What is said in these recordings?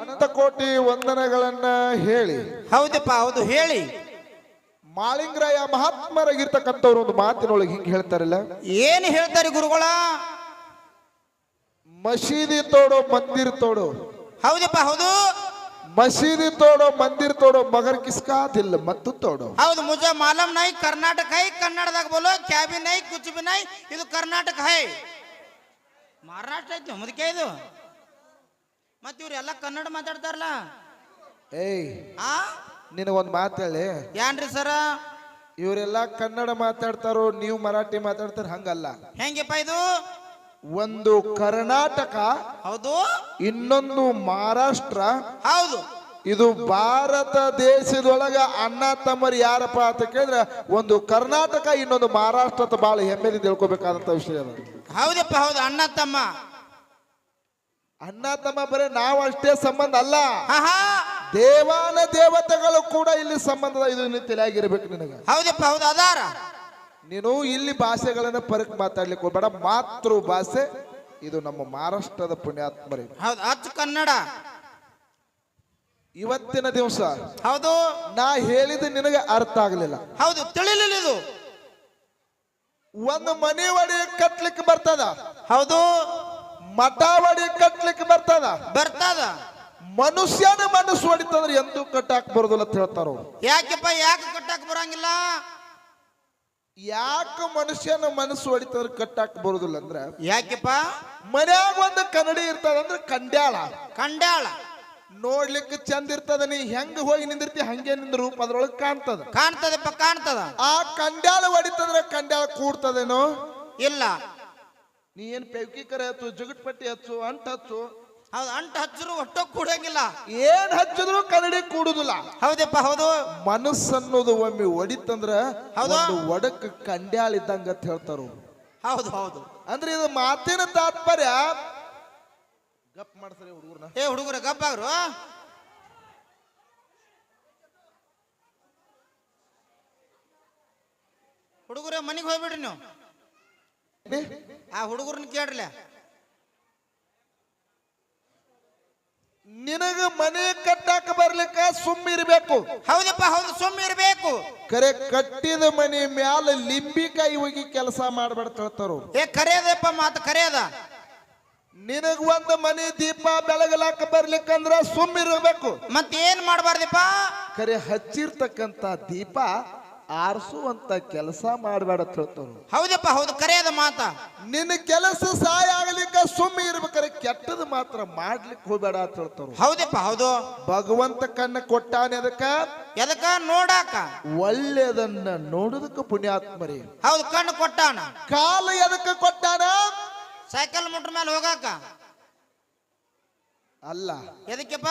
ಅನಂತ ಕೋಟಿ ವಂದನೆಗಳನ್ನ ಹೇಳಿ. ಹೌದಪ್ಪ ಹೌದು ಹೇಳಿ. ಮಾಳಿಂಗರಾಯ ಮಹಾತ್ಮರಾಗಿರ್ತಕ್ಕಂಥವ್ರು ಒಂದು ಮಾತಿನೊಳಗೆ ಹಿಂಗೆ ಹೇಳ್ತಾರಲ್ಲ? ಏನ್ ಹೇಳ್ತಾರೆ ಗುರುಗಳ? ಮಸೀದಿ ತೋಡೋ ಮಂದಿರ್ ತೋಡು. ಹೌದಪ್ಪ ಹೌದು. ಮಸೀದಿ ತೋಡೋ ಮಂದಿರ್ ತೋಡೋ ಮಗರ್ ಕಿಸ್ಕಾದಿಲ್ಲ ಮತ್ತು ತೋಡು. ಹೌದು ಮುಜ ಮಾಲಮ್ ನಾಯಿ ಕರ್ನಾಟಕ ಹೈ ಕನ್ನಡದಾಗ ಬೋಲೋ ಕ್ಯಾಬಿ ಐ ಕುಚ್ ಬಿ ನೈ ಇದು ಕರ್ನಾಟಕ ಹೈ. ಮಹಾರಾಷ್ಟ್ರ ಐತಿ ಮುದಕೆ ಇದು ಮತ್ತೆ ಇವ್ರೆಲ್ಲ ಕನ್ನಡ ಮಾತಾಡ್ತಾರಲ್ಲ? ಏಯ್ ಆ? ನಿನಗೊಂದು ಮಾತು ಹೇಳಿ. ಏನ್ರಿ ಸರ? ಇವರೆಲ್ಲ ಕನ್ನಡ ಮಾತಾಡ್ತಾರೋ ನೀವು ಮರಾಠಿ ಮಾತಾಡ್ತಾರ ಹಂಗಲ್ಲ. ಹೆಂಗಪ್ಪ ಇದು? ಒಂದು ಕರ್ನಾಟಕ ಹೌದು? ಇನ್ನೊಂದು ಮಹಾರಾಷ್ಟ್ರ ಹೌದು. ಇದು ಭಾರತ ದೇಶದೊಳಗ ಅಣ್ಣ ತಮ್ಮರು ಯಾರಪ್ಪ ಅಂತ ಕೇಳಿದ್ರೆ ಒಂದು ಕರ್ನಾಟಕ ಇನ್ನೊಂದು ಮಹಾರಾಷ್ಟ್ರ ಅಂತ ಬಹಳ ಹೆಮ್ಮೆದಿಂದ ತಿಳ್ಕೊಬೇಕಾದಂತ ವಿಷಯ ಅದು. ಹೌದಪ್ಪ ಹೌದು ಅಣ್ಣ ತಮ್ಮ. ಅಣ್ಣ ತಮ್ಮ ಬರೀ ನಾವು ಅಷ್ಟೇ ಸಂಬಂಧ ಅಲ್ಲ. ದೇವಾನ ದೇವತೆಗಳು ಕೂಡ ಇಲ್ಲಿ ಸಂಬಂಧ ಇದು ನೀನು ತಲೆಯಾಗಿರ್ಬೇಕು ನಿನಗ. ಹೌದಪ್ಪ ಹೌದು ಅದಾರ. ನೀನು ಇಲ್ಲಿ ಭಾಷೆಗಳನ್ನ ಪರಕ್ ಮಾತಾಡ್ಲಿಕ್ಕೆ ಹೋಗ್ಬೇಡ. ಮಾತೃ ಭಾಷೆ ಇದು ನಮ್ಮ ಮಹಾರಾಷ್ಟ್ರದ ಪುಣ್ಯಾತ್ಮರಿ. ಹೌದು ಅಚ್ಚ ಕನ್ನಡ. ಇವತ್ತಿನ ದಿವಸ ಹೌದು. ನಾ ಹೇಳಿದ ನಿನಗೆ ಅರ್ಥ ಆಗಲಿಲ್ಲ. ಹೌದು ತಿಳಿಲಿಲ್ಲ ಇದು. ಒಂದು ಮನೆ ಒಡೆಯ ಕಟ್ಲಿಕ್ಕೆ ಬರ್ತದ? ಹೌದು. ಮಠ ಕಟ್ಟಲಿಕ್ಕೆ ಕಟ್ಲಿಕ್ಕೆ ಬರ್ತದ? ಬರ್ತದ. ಮನುಷ್ಯನ ಮನಸ್ಸು ಹೊಡಿತಂದ್ರೆ ಎಂದೂ ಕಟ್ಟಾಕ್ ಬರೋದಿಲ್ಲ ಅಂತ ಹೇಳ್ತಾರ. ಯಾಕೆಪ್ಪ ಯಾಕೆ ಕಟ್ಟಾಕ್ ಬರಂಗಿಲ್ಲ? ಯಾಕೆ ಮನುಷ್ಯನ ಮನಸ್ಸು ಹೊಡಿತಂದ್ರೆ ಕಟ್ಟಾಕ್ ಬರೋದಿಲ್ಲ ಅಂದ್ರೆ? ಯಾಕೆಪ್ಪ? ಮನ್ಯಾಗ ಒಂದು ಕನ್ನಡಿ ಇರ್ತದ ಅಂದ್ರೆ ಕಂಡ್ಯಾಳ. ಕಂಡ್ಯಾಳ. ನೋಡ್ಲಿಕ್ಕೆ ಚಂದ ಇರ್ತದ ನೀ ಹೆಂಗ್ ಹೋಗಿ ನಿಂದಿರ್ತಿ ಹಂಗೆ ನಿಂದ ರೂಪ ಅದ್ರೊಳಗೆ ಕಾಣ್ತದ. ಕಾಣ್ತದಪ್ಪ ಕಾಣ್ತದ. ಆ ಕಂಡ್ಯಾಳ ಹೊಡಿತಂದ್ರೆ ಕಂಡ್ಯಾಳ ಕೂಡ್ತದೇನೋ? ಇಲ್ಲ. ನೀ ಏನ್ ಪೈಕಿ ಕರೆ ಹಚ್ಚು ಜುಗುಟ್ ಪಟ್ಟಿ ಹಚ್ಚು ಅಂಟ್ ಹಚ್ಚು? ಹೌದು ಅಂಟ ಹಚ್ಚಿದ್ರು ಒಟ್ಟು ಕೂಡಂಗಿಲ್ಲ. ಏನ್ ಹಚ್ಚಿದ್ರು ಕನ್ನಡಿ ಕೂಡುದಿಲ್ಲ. ಹೌದಪ್ಪ ಹೌದು. ಮನಸ್ಸನ್ನೋದು ಒಮ್ಮೆ ಒಡಿತಂದ್ರ ಹೌದು. ಒಡಕ್ ಕಂಡ್ಯಾಳ ಇದ್ದಂಗ ಅಂತ ಹೇಳ್ತಾರ. ಹೌದು ಹೌದು. ಅಂದ್ರೆ ಇದು ಮಾತಿನ ತಾತ್ಪರ್ಯ. ಗಪ್ ಮಾಡ್ತಾರೆ ಹುಡುಗರನ್ನ ಏ ಹುಡುಗರ ಗಬ್ಬಾಗ್ರು ಹುಡುಗರ ಮನೆಗೆ ಹೋಗ್ಬಿಡ್ರಿ ನೀವು. ಆ ಹುಡುಗರನ್ನ ಕೇಳ್ರಲ್ಲ ನಿನಗ ಮನೆ ಕಟ್ಟಾಕ ಬರ್ಲಿಕ್ಕ ಸುಮ್ಮ ಇರ್ಬೇಕು. ಹೌದಪ್ಪ ಹೌದು ಸುಮ್ಮ ಇರಬೇಕು. ಕರೆ ಕಟ್ಟಿದ ಮನೆ ಮ್ಯಾಲ ಲಿಂಬಿಕಾಯಿ ಹೋಗಿ ಕೆಲಸ ಮಾಡ್ಬೇಡ ಹೇಳ್ತಾರ ಏ ಕರೆಯದಪ್ಪ ಮಾತು ಕರೆಯದ. ನಿನಗ ಒಂದ್ ಮನೆ ದೀಪ ಬೆಳಗಲಾಕ ಬರ್ಲಿಕ್ಕಂದ್ರ ಸುಮ್ಮ ಇರಬೇಕು. ಮತ್ತೇನ್ ಮಾಡಬಾರ್ದಪ್ಪ? ಕರೆ ಹಚ್ಚಿರ್ತಕ್ಕಂತ ದೀಪ ಆರಿಸುವಂತ ಕೆಲಸ ಮಾಡಬೇಡ ಅಂತ ಹೇಳ್ತಾರು ಹೌದಪ್ಪ ಹೌದು ಕರೆಯದ ಮಾತ. ನಿನ್ನ ಕೆಲಸ ಸಹಾಯ ಆಗಲಿಕ್ಕೆ ಸುಮ್ಮ ಇರ್ಬೇಕಾರೆ ಕೆಟ್ಟದ ಮಾತ್ರ ಮಾಡ್ಲಿಕ್ಕೆ ಹೋಗ್ಬೇಡ ಅಂತ ಹೇಳ್ತಾರು ಹೌದಪ್ಪ ಹೌದು. ಭಗವಂತ ಕಣ್ಣ ಕೊಟ್ಟಾನೆ ಅದಕ್ಕ? ಎದಕ್ಕ? ನೋಡಾಕ. ಒಳ್ಳೆಯದನ್ನ ನೋಡುದಕ್ಕ ಪುಣ್ಯಾತ್ಮರಿ. ಹೌದು ಕಣ್ಣು ಕೊಟ್ಟಾನ. ಕಾಲು ಎದಕ್ಕ ಕೊಟ್ಟಾನ? ಸೈಕಲ್ ಮುಟ್ರ ಮೇಲೆ ಹೋಗಾಕ. ಅಲ್ಲ. ಎದಕ್ಕೆಪ್ಪ?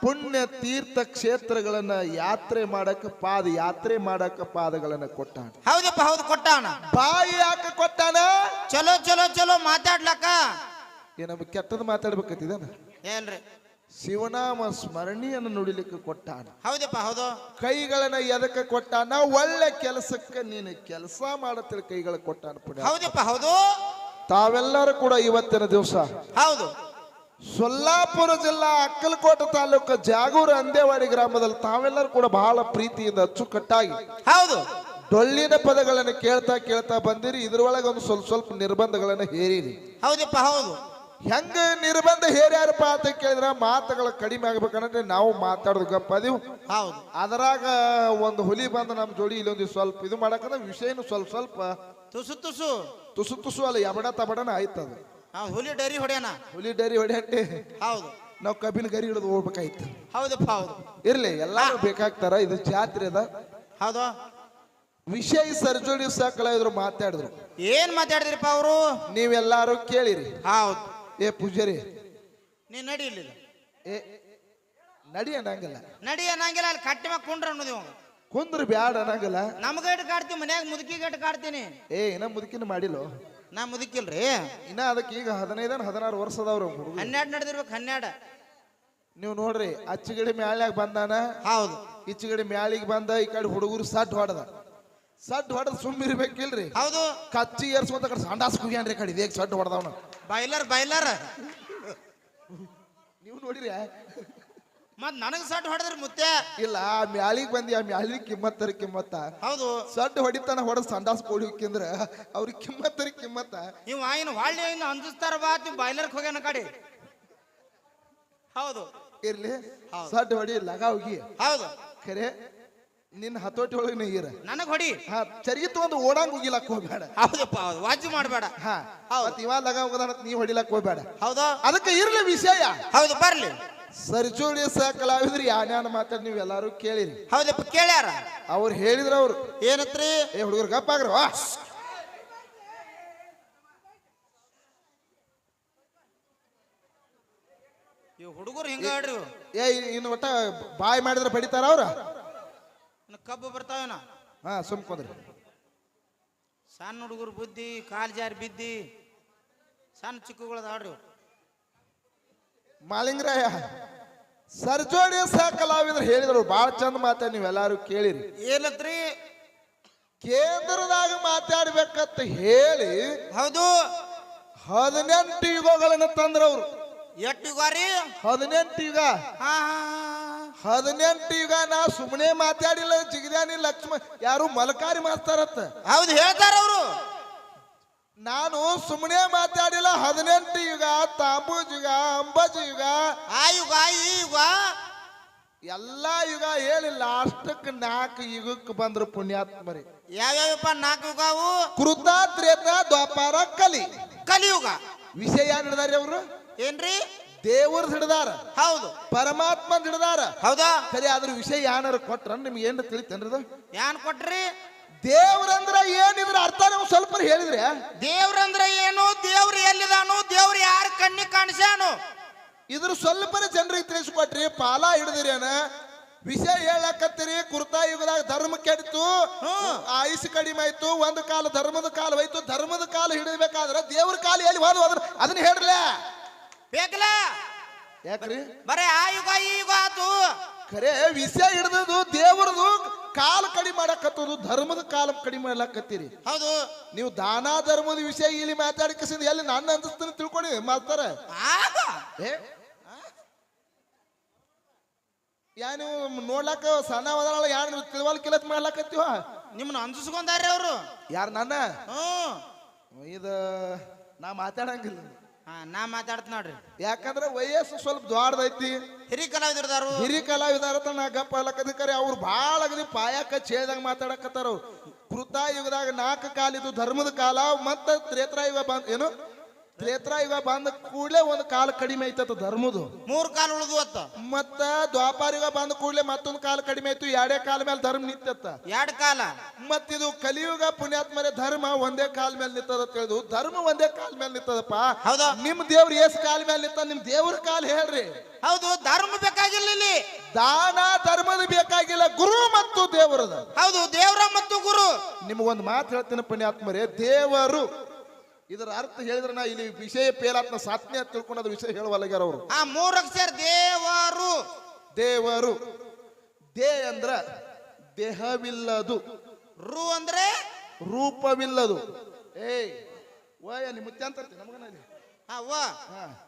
ಪುಣ್ಯ ತೀರ್ಥ ಕ್ಷೇತ್ರಗಳನ್ನ ಯಾತ್ರೆ ಮಾಡಕ ಪಾದ ಯಾತ್ರೆ ಮಾಡಕ ಪಾದಗಳನ್ನ ಕೊಟ್ಟಾನ. ಹೌದಪ್ಪ ಹೌದು ಕೊಟ್ಟಾನ. ಬಾಯಿ ಯಾಕ ಕೊಟ್ಟಾನ? ಚಲೋ ಚಲೋ ಚಲೋ ಮಾತಾಡ್ಲಕ್ಕ. ಏನಪ್ಪ ಕೆಟ್ಟದ್ ಮಾತಾಡ್ಬೇಕತ್ತಿದಾನ? ಏನ್ರಿ? ಶಿವನಾಮ ಸ್ಮರಣೆಯನ್ನು ನುಡಿಲಿಕ್ಕೆ ಕೊಟ್ಟಾನ. ಹೌದಪ್ಪ ಹೌದು. ಕೈಗಳನ್ನ ಎದಕ್ಕೆ ಕೊಟ್ಟಾನ? ಒಳ್ಳೆ ಕೆಲಸಕ್ಕೆ ನೀನು ಕೆಲಸ ಮಾಡತ್ತಿರ ಕೈಗಳ ಕೊಟ್ಟಾನ ಪುಣ್ಯ. ಹೌದಪ್ಪ ಹೌದು. ತಾವೆಲ್ಲರೂ ಕೂಡ ಇವತ್ತಿನ ದಿವಸ ಹೌದು. ಸೊಲ್ಲಾಪುರ ಜಿಲ್ಲಾ ಅಕ್ಕಲಕೋಟೆ ತಾಲೂಕು ಜಾಗೂರ ಅಂದೇವಾಡಿ ಗ್ರಾಮದಲ್ಲಿ ತಾವೆಲ್ಲರೂ ಕೂಡ ಬಹಳ ಪ್ರೀತಿಯಿಂದ ಅಚ್ಚುಕಟ್ಟಾಗಿ ಹೌದು. ಡೊಳ್ಳಿನ ಪದಗಳನ್ನು ಕೇಳ್ತಾ ಕೇಳ್ತಾ ಬಂದಿರಿ. ಇದ್ರೊಳಗೆ ಒಂದು ಸ್ವಲ್ಪ ಸ್ವಲ್ಪ ನಿರ್ಬಂಧಗಳನ್ನು ಹೇರಿರಿ. ಹೌದಪ್ಪ ಹೌದು. ಹೆಂಗ ನಿರ್ಬಂಧ ಹೇರ್ಯಾರಪ್ಪ ಅಂತ ಕೇಳಿದ್ರೆ ಮಾತುಗಳು ಕಡಿಮೆ ಆಗ್ಬೇಕಂದ್ರೆ ನಾವು ಮಾತಾಡೋದು ಗಪ್ಪ ಅದೀವು. ಹೌದು. ಅದರಾಗ ಒಂದು ಹುಲಿ ಬಂದು ನಮ್ಮ ಜೋಡಿ ಇಲ್ಲೊಂದು ಸ್ವಲ್ಪ ಇದು ಮಾಡಕಂದ್ರೆ ವಿಷಯನು ಸ್ವಲ್ಪ ಸ್ವಲ್ಪ ತುಸು ತುಸು. ತುಸು ತುಸು ಅಲ್ಲ ಎಬಡ ತಬಡನ ಆಯ್ತದ. ನಾವು ಹುಲಿ ಡರಿ ಹೊಡ್ಯಾನ? ಹುಲಿ ಡರಿ ಹೊಡೆಯಂತೆ ಹೌದು. ನಾವು ಕಬ್ಬಿನ ಗರಿ ಹಿಡಿದು ಹೋಗ್ಬೇಕಾಯ್ತು ಹೌದಪ್ಪ ಹೌದು. ಇರ್ಲಿ ಎಲ್ಲಾರು ಬೇಕಾಗ್ತಾರ ಇದು ಜಾತ್ರೆ ಅದ. ಹೌದು. ವಿಷಯ ಸರ್ಜೋಡಿ ಸಾಕಲ ಇದ್ರು ಮಾತಾಡಿದ್ರು. ಏನ್ ಮಾತಾಡಿದ್ರಿಪ್ಪ ಅವರು? ನೀವೆಲ್ಲಾರು ಕೇಳಿರಿ. ಹೌದು. ಏ ಪೂಜಾರಿ. ನೀ ನಡಿ ಇಲ್ಲಿ ಏ ನಡಿ ಅನ್ನಂಗಿಲ್ಲ. ನಡಿ ಅನ್ನಂಗಿಲ್ಲ ಅಲ್ಲಿ ಕಟ್ಟಿ ಮ್ಯಾಗ ಕುಂಡ್ರ ಅನ್ನೋದು ಇವಾಗ. ಕುಂದ್ರ ಬ್ಯಾಡ ಅನ್ನಂಗಿಲ್ಲ. ನಮ್ಗೆ ಇಟ್ಟು ಕಾಡ್ತೀವಿ ಮನ್ಯಾಗ ಮುದುಕಿ ಗಟ್ಟು ಕಾಡ್ತೀನಿ. ಏ ಏನ ಮುದುಕಿನ ಮಾಡಿಲ್ಲ? ನಾ ಮುದುಕಿಲ್ರಿ ಇನ್ನ ಅದಕ್ಕೆ ಈಗ ಹದಿನೈದನ ಹದಿನಾರು ವರ್ಷ ಅದಾವ್ರ ಹುಡುಗ ಹನ್ನೆರಡು ನಡೆದಿರ್ಬೇಕು ಹನ್ನೆರಡು. ನೀವು ನೋಡ್ರಿ ಅಚ್ಚಗಡಿ ಮ್ಯಾಳ್ಯಾಗ ಬಂದಾನ? ಹೌದು. ಇಚ್ಚಗಡಿ ಮ್ಯಾಳಿಗೆ ಬಂದ ಈ ಕಡೆ ಹುಡುಗರು ಸಟ್ ಹೊಡೆದ. ಸಟ್ ಹೊಡೆದ್ ಸುಮ್ಮ ಇರ್ಬೇಕಿಲ್ರಿ? ಹೌದು. ಕಚ್ಚಿ ಏರ್ಸ್ಕೊಂತ ಕಡೆ ಸಂಡಾಸ್ ಕುಗ್ಯಾನ್ರಿ ಕಡೆ ಇದೇ ಸಟ್ ಹೊಡೆದವನ. Boiler boiler. ನೀವು ನೋಡಿರಿ ಮತ್ ನನಗ್ ಸಟ್ ಹೊಡೆದ್ರ ಮುತ್ತೆ? ಇಲ್ಲ ಆ ಮ್ಯಾಳಿಗೆ ಬಂದಿ ಆ ಮ್ಯಾಳಿಗೆ ಕಿಮ್ಮತ್ತರ ಕಿಮ್ಮತ್ತ. ಹೌದು. ಸಡ್ಡು ಹೊಡಿತಾನ ಹೊಡೆದ್ ಸಂಡಾಸ್ ಕೋಡಿ ಹೋಗಿಂದ್ರ ಅವ್ರಿಗೆ ಕಿಮ್ಮತ್ತರ ಕಿಮ್ಮತ್ತ. ಇವ್ ಆಯ್ನ ಹೊಳ್ಳಿ ಅಂಜಿಸ್ತಾರ ಬಾ ನೀವು ಬಾಯ್ಲರ್ಕ್ ಹೋಗ್ಯಾನ ಕಡೆ. ಹೌದು. ಇರ್ಲಿ. ಸಡ್ಡು ಹೊಡಿ ಲಗ ಹೋಗಿ. ಹೌದು. ಖರೆ ನಿನ್ನ ಹತೋಟಿ ಒಳಗೆ ನೀರ ನನಗ್ ಹೊಡಿ. ಹಾ ಚರಿಗೆ ತಗೊಂಡು ಓಡಂಗ್ ಹೋಗಿಲಕ್ ಹೋಗ್ಬೇಡ. ಹೌದಪ್ಪ ಹೌದು. ವಾಜ್ ಮಾಡಬೇಡ. ಹಾ ಹೌದು. ಇವಾಗ ಲಗ ಹೋಗದ ನೀ ಹೊಡಿಲಕ್ ಹೋಗ್ಬೇಡ. ಹೌದು. ಅದಕ್ಕೆ ಇರ್ಲಿ ವಿಷಯ. ಹೌದು ಬರ್ಲಿ. ಸರ್ಜೋಡಿ ಸಹ ಕಲಾವಿದ್ರಿ ಯಾನ್ಯಾನ ಮಾತಾಡಿ ನೀವು ಎಲ್ಲಾರು ಕೇಳಿರಿ. ಹೌದಪ್ಪ ಕೇಳ್ಯಾರ? ಅವ್ರು ಹೇಳಿದ್ರ ಅವ್ರು. ಏನತ್ರಿ? ಏ ಹುಡುಗರು ಗಪ್ಪ ಆಗ್ರ ವಾ. ಇವ್ ಹುಡುಗರು ಹಿಂಗ ಹೇಳ್ರಿ. ಏ ಇನ್ನು ಒಟ್ಟ ಬಾಯ್ ಮಾಡಿದ್ರೆ ಬಡಿತಾರ ಅವ್ರ? ಇನ್ನು ಕಬ್ಬು ಬರ್ತಾವೇನ ಹಾ ಸುಮ್ಕೊಂದ್ರಿ ಸಣ್ಣ ಹುಡುಗರು ಬುದ್ಧಿ ಕಾಲ್ ಜಾರಿ ಬಿದ್ದಿ ಸಣ್ಣ ಚಿಕ್ಕುಗಳದ ಆಡ್ರಿ ಇವು. ಮಾಳಿಂಗರಾಯ ಸರ್ಜೋಡಿ ಸಹ ಕಲಾವಿದ್ರು ಹೇಳಿದ್ರು ಬಹಳ ಚಂದ ಮಾತ ನೀವೆಲ್ಲಾರು ಕೇಳಿರಿ. ಏನತ್ರಿ? ಕೇಂದ್ರದಾಗ ಮಾತಾಡ್ಬೇಕಂತ ಹೇಳಿ ಹೌದು. ಹದಿನೆಂಟು ಯುಗಗಳನ್ನ ತಂದ್ರವ್ರು. ಎಷ್ಟು ಯುಗಾರಿ ಹದಿನೆಂಟು ಯುಗ. ಹಾ ಹದಿನೆಂಟು ಯುಗ ನಾ ಸುಮ್ಮನೆ ಮಾತಾಡಿಲ್ಲ ಜಿಗಿದಾನಿ ಲಕ್ಷ್ಮ ಯಾರು ಮಲಕಾರಿ ಮಾಸ್ತಾರತ್ತ. ಹೌದು ಹೇಳ್ತಾರ ಅವರು ನಾನು ಸುಮ್ಮನೆ ಮಾತಾಡಿಲ್ಲ ಹದಿನೆಂಟು ಯುಗ ತಾಂಬೂಜ್ ಯುಗ ಅಂಬಜ್ ಯುಗ. ಆ ಯುಗ ಈ ಯುಗ. ಎಲ್ಲಾ ಯುಗ ಹೇಳಿಲ್ಲ ಅಷ್ಟಕ್ಕೆ ನಾಲ್ಕು ಯುಗಕ್ಕೆ ಬಂದ್ರು ಪುಣ್ಯಾತ್ಮರಿ. ಯಾವ್ಯಾವಪ್ಪ ನಾಲ್ಕು ಯುಗ ಅವು ಕೃತ ತ್ರೇತ ದ್ವಾಪಾರ ಕಲಿ. ಕಲಿಯುಗ. ವಿಷಯ ಏನ್ ಹಿಡ್ದಾರಿ ಅವರು? ಏನ್ರಿ? ದೇವರ ಹಿಡಿದಾರ. ಹೌದು. ಪರಮಾತ್ಮ ಹಿಡಿದಾರ. ಹೌದಾ? ಸರಿ ಅದ್ರ ವಿಷಯ ಏನಾರ ಕೊಟ್ರ ನಿಮ್ಗೆ ಏನ್ ತಿಳಿತೇನ್ರದು ಯಾನ್ ಕೊಟ್ರಿ? ದೇವ್ರಂದ್ರ ಏನಿದ್ರ ಅರ್ಥ ನೀವು ಸ್ವಲ್ಪ ಹೇಳಿದ್ರೆ? ದೇವ್ರಂದ್ರ ಏನು ದೇವ್ರು ಎಲ್ಲಿದಾನು ದೇವ್ರು ಯಾರ ಕಣ್ಣಿ ಕಾಣಿಸ್ಯಾನು? ಇದ್ರ ಸ್ವಲ್ಪ ಜನರಿಗೆ ತಿಳಿಸ್ಕೊಟ್ರಿ ಪಾಲ ಹಿಡಿದಿರೇನ? ವಿಷಯ ಹೇಳಕತ್ತೀರಿ ಕುರ್ತಾ ಯುಗದಾಗ ಧರ್ಮ ಕೆಡಿತು ಆಯುಸ್ ಆಯುಷ್ ಕಡಿಮೆ ಆಯ್ತು ಒಂದು ಕಾಲ ಧರ್ಮದ ಕಾಲ ಹೋಯ್ತು ಧರ್ಮದ ಕಾಲ ಹಿಡಿದ್ಬೇಕಾದ್ರೆ ದೇವ್ರ ಕಾಲ ಎಲ್ಲಿ ಹೋದ ಹೋದ್ರ ಅದನ್ನ ಹೇಳ್ರಲ್ಲ ಬೇಕಲ್ಲ ಯಾಕ್ರಿ? ಬರೇ ಆ ಯುಗ ಈ ಯುಗ ಆತು. ಖರೆ ವಿಷಯ ಹಿಡಿದದು ದೇವ್ರದು ಕಾಲ ಕಡಿಮೆ ಮಾಡಕತ್ತದು ಧರ್ಮದ ಕಾಲ ಕಡಿಮೆ ಮಾಡ್ಲಕತ್ತೀರಿ. ಹೌದು. ನೀವು ದಾನ ಧರ್ಮದ ವಿಷಯ ಇಲ್ಲಿ ಮಾತಾಡಿಕಸಿದ ಎಲ್ಲಿ ನನ್ನ ಅಂತಸ್ತನ ತಿಳ್ಕೊಂಡಿ ಮಾಸ್ತರ. ಆ ಏ? ಯಾ ನೀವು ನೋಡ್ಲಾಕ ಸಣ್ಣ ಹೋದಲ್ಲ ಯಾರು ನೀವು ತಿಳುವಲ್ ಕಿಲತ್ ಮಾಡ್ಲಾಕತ್ತೀವ? ನಿಮ್ಮನ್ನ ಅಂಜಿಸ್ಕೊಂಡಾರ್ರಿ ಅವರು. ಯಾರು ನನ್ನ? ಹ್ಞೂ ಇದು ನಾ ಮಾತಾಡಂಗಿಲ್ಲ. ನಾ ಮಾತಾಡ್ತ ನೋಡ್ರಿ. ಯಾಕಂದ್ರೆ ವಯಸ್ಸು ಸ್ವಲ್ಪ ದೊಡ್ಡದೈತಿ ಹಿರಿ ಕಲಾವಿದರದಾರು ಹಿರಿ ಕಲಾವಿದಾರ ನಾ ಗಪ್ಪ ಅಲ್ಲಕದಿಕರೆ ಅವ್ರು ಭಾಳ ಅಗದಿ ಪಾಯಕ ಚೇಳ್ದಾಗ ಮಾತಾಡಕತ್ತಾರ ಅವ್ರು. ಕೃತ ಯುಗದಾಗ ನಾಲ್ಕು ಕಾಲ ಇದು ಧರ್ಮದ ಕಾಲ ಮತ್ತ ತ್ರೇತ್ರಾಯುಗ ಬಂದ್ ಏನು? ತ್ರೇತ್ರಾಯುಗ ಬಂದ ಕೂಡಲೇ ಒಂದು ಕಾಲ ಕಡಿಮೆ ಆಯ್ತದ ಧರ್ಮದು. ಮೂರ್ ಕಾಲು ಉಳಿದು ಅತ್ತ ಮತ್ತ ಇವ ಬಂದ ಕೂಡಲೇ ಮತ್ತೊಂದು ಕಾಲ ಕಡಿಮೆ ಆಯ್ತು ಎರಡೇ ಕಾಲ ಮೇಲೆ ಧರ್ಮ ನಿಂತತ್ತ ಎರಡ್ ಕಾಲ. ಮತ್ತಿದು ಕಲಿಯುಗ ಪುಣ್ಯಾತ್ಮನೆ ಧರ್ಮ ಒಂದೇ ಕಾಲ ಮೇಲೆ ನಿಂತದ ತಿಳಿದು ಧರ್ಮ ಒಂದೇ ಕಾಲ ಮೇಲೆ ನಿಂತದಪ್ಪ. ಹೌದಾ? ನಿಮ್ ದೇವ್ರ ಎಸ್ ಕಾಲ ಮೇಲೆ ನಿಂತ ನಿಮ್ ದೇವ್ರ ಕಾಲ ಹೇಳ್ರಿ. ಹೌದು ಧರ್ಮ ಬೇಕಾಗಿಲ್ಲ ಇಲ್ಲಿ. ದಾನ ಧರ್ಮದ ಬೇಕಾಗಿಲ್ಲ ಗುರು ಮತ್ತು ದೇವರದ. ಹೌದು ದೇವರ ಮತ್ತು ಗುರು. ನಿಮಗೊಂದು ಮಾತು ಹೇಳ್ತೀನಿ ಪುಣ್ಯಾತ್ಮರೇ ದೇವರು ಇದರ ಅರ್ಥ ಹೇಳಿದ್ರೆ ನಾ ಇಲ್ಲಿ ವಿಷಯ ಪೇಲಾತ್ನ ಸಾತ್ನೆ ಅಂತ ತಿಳ್ಕೊಂಡದ ವಿಷಯ ಹೇಳುವಲ್ಲಗ್ಯಾರ ಅವರು. ಆ ಮೂರಕ್ಷರ ದೇವರು. ದೇವರು. ದೇ ಅಂದ್ರ ದೇಹವಿಲ್ಲದು. ರು ಅಂದ್ರೆ? ರೂಪವಿಲ್ಲದು. ಏಯ್ ಓಯ ನಿಮ್ಮ ಮುತ್ಯ ಅಂತ ನಮಗನಲ್ಲಿ